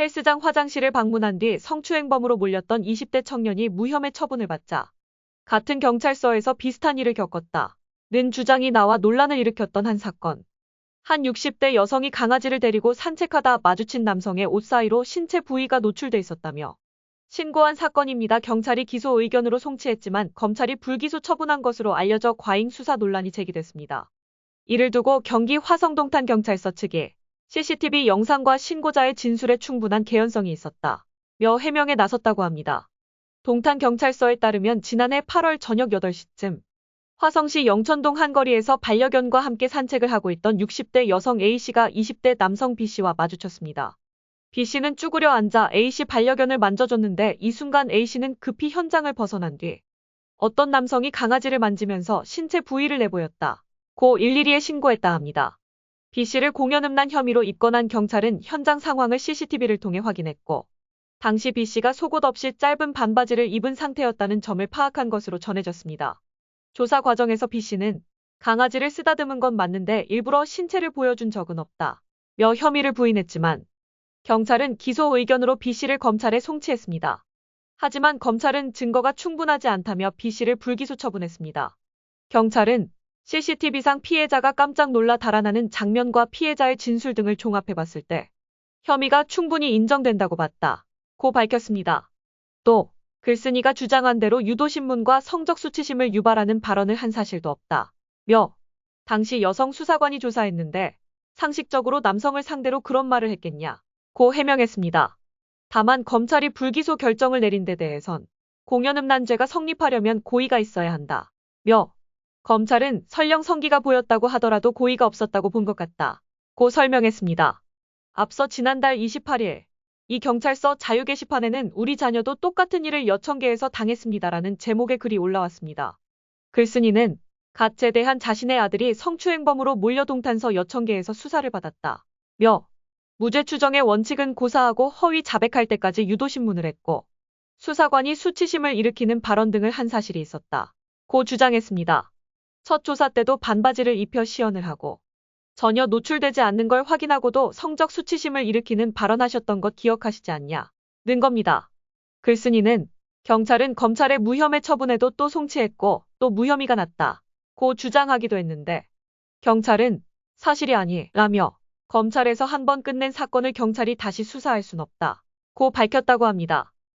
헬스장 화장실을 방문한 뒤 성추행범으로 몰렸던 20대 청년이 무혐의 처분을 받자 같은 경찰서에서 비슷한 일을 겪었다. 는 주장이 나와 논란을 일으켰던 한 사건. 한 60대 여성이 강아지를 데리고 산책하다 마주친 남성의 옷 사이로 신체 부위가 노출돼 있었다며 신고한 사건입니다. 경찰이 기소 의견으로 송치했지만 검찰이 불기소 처분한 것으로 알려져 과잉 수사 논란이 제기됐습니다. 이를 두고 경기 화성동탄 경찰서 측이 CCTV 영상과 신고자의 진술에 충분한 개연성이 있었다. 며 해명에 나섰다고 합니다. 동탄 경찰서에 따르면 지난해 8월 저녁 8시쯤 화성시 영천동 한 거리에서 반려견과 함께 산책을 하고 있던 60대 여성 A씨가 20대 남성 B씨와 마주쳤습니다. B씨는 쭈그려 앉아 A씨 반려견을 만져줬는데 이 순간 A씨는 급히 현장을 벗어난 뒤 어떤 남성이 강아지를 만지면서 신체 부위를 내보였다. 고 112에 신고했다 합니다. B씨를 공연음란 혐의로 입건한 경찰은 현장 상황을 CCTV를 통해 확인했고 당시 B씨가 속옷 없이 짧은 반바지를 입은 상태였다는 점을 파악한 것으로 전해졌습니다. 조사 과정에서 B씨는 강아지를 쓰다듬은 건 맞는데 일부러 신체를 보여준 적은 없다. 며 혐의를 부인했지만 경찰은 기소 의견으로 B씨를 검찰에 송치했습니다. 하지만 검찰은 증거가 충분하지 않다며 B씨를 불기소 처분했습니다. 경찰은 CCTV상 피해자가 깜짝 놀라 달아나는 장면과 피해자의 진술 등을 종합해봤을 때 혐의가 충분히 인정된다고 봤다. 고 밝혔습니다. 또 글쓴이가 주장한 대로 유도신문과 성적 수치심을 유발하는 발언을 한 사실도 없다. 며 당시 여성 수사관이 조사했는데 상식적으로 남성을 상대로 그런 말을 했겠냐. 고 해명했습니다. 다만 검찰이 불기소 결정을 내린 데 대해선 공연음란죄가 성립하려면 고의가 있어야 한다. 며 검찰은 설령 성기가 보였다고 하더라도 고의가 없었다고 본 것 같다. 고 설명했습니다. 앞서 지난달 28일 이 경찰서 자유 게시판에는 우리 자녀도 똑같은 일을 여천개에서 당했습니다라는 제목의 글이 올라왔습니다. 글쓴이는 갓 제대한 자신의 아들이 성추행범으로 몰려 동탄서 여천개에서 수사를 받았다. 며 무죄 추정의 원칙은 고사하고 허위 자백할 때까지 유도신문을 했고 수사관이 수치심을 일으키는 발언 등을 한 사실이 있었다. 고 주장했습니다. 첫 조사 때도 반바지를 입혀 시연을 하고 전혀 노출되지 않는 걸 확인하고도 성적 수치심을 일으키는 발언하셨던 것 기억하시지 않냐. 는 겁니다. 글쓴이는 경찰은 검찰의 무혐의 처분에도 또 송치했고 또 무혐의가 났다. 고 주장하기도 했는데 경찰은 사실이 아니라며 검찰에서 한 번 끝낸 사건을 경찰이 다시 수사할 순 없다. 고 밝혔다고 합니다.